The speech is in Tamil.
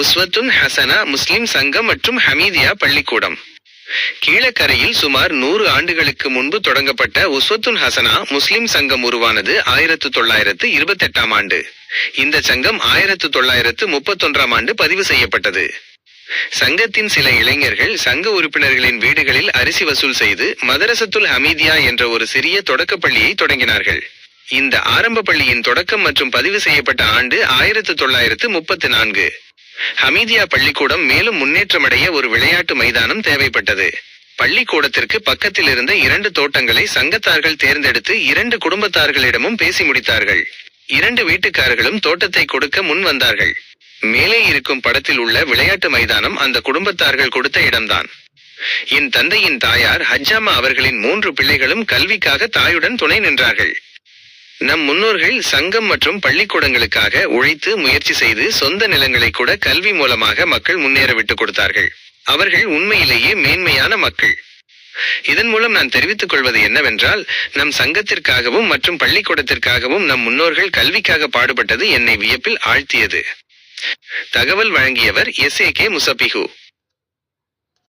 உஸ்வத்துன் ஹசனா முஸ்லிம் சங்கம் மற்றும் ஹமீதியா பள்ளிக்கூடம். கீழக்கரையில் சுமார் நூறு ஆண்டுகளுக்கு முன்பு தொடங்கப்பட்ட உஸ்வத்துன் ஹசனா முஸ்லிம் சங்கம் உருவானது ஆயிரத்து தொள்ளாயிரத்து இருபத்தெட்டாம் ஆண்டு. இந்த சங்கம் ஆயிரத்து தொள்ளாயிரத்து முப்பத்தொன்றாம் ஆண்டு பதிவு செய்யப்பட்டது. சங்கத்தின் சில இளைஞர்கள் சங்க உறுப்பினர்களின் வீடுகளில் அரிசி வசூல் செய்து மதரசத்துல் ஹமீதியா என்ற ஒரு சிறிய தொடக்கப் பள்ளியை தொடங்கினார்கள். இந்த ஆரம்ப பள்ளியின் தொடக்கம் மற்றும் பதிவு செய்யப்பட்ட ஆண்டு ஆயிரத்து தொள்ளாயிரத்து முப்பத்து நான்கு. ஹமீதியா பள்ளிக்கூடம் மேலும் முன்னேற்றமடைய ஒரு விளையாட்டு மைதானம் தேவைப்பட்டது. பள்ளிக்கூடத்திற்கு பக்கத்தில் இருந்த இரண்டு தோட்டங்களை சங்கத்தார்கள் தேர்ந்தெடுத்து இரண்டு குடும்பத்தார்களிடமும் பேசி முடித்தார்கள். இரண்டு வீட்டுக்காரர்களும் தோட்டத்தை கொடுக்க முன் வந்தார்கள். மேலே இருக்கும் படத்தில் உள்ள விளையாட்டு மைதானம் அந்த குடும்பத்தார்கள் கொடுத்த இடம்தான். என் தந்தையின் தாயார் ஹஜ்ஜாமா அவர்களின் மூன்று பிள்ளைகளும் கல்விக்காக தாயுடன் துணை நின்றார்கள். நம் முன்னோர்கள் சங்கம் மற்றும் பள்ளிக்கூடங்களுக்காக உழைத்து முயற்சி செய்து சொந்த நிலங்களை கூட கல்வி மூலமாக மக்கள் முன்னேற விட்டுக் கொடுத்தார்கள். அவர்கள் உண்மையிலேயே மேன்மையான மக்கள். இதன் மூலம் நான் தெரிவித்துக் கொள்வது என்னவென்றால் நம் சங்கத்திற்காகவும் மற்றும் பள்ளிக்கூடத்திற்காகவும் நம் முன்னோர்கள் கல்விக்காக பாடுபட்டது என்னை வியப்பில் ஆழ்த்தியது. தகவல் வழங்கியவர் எஸ் ஏ கே முசபிஹு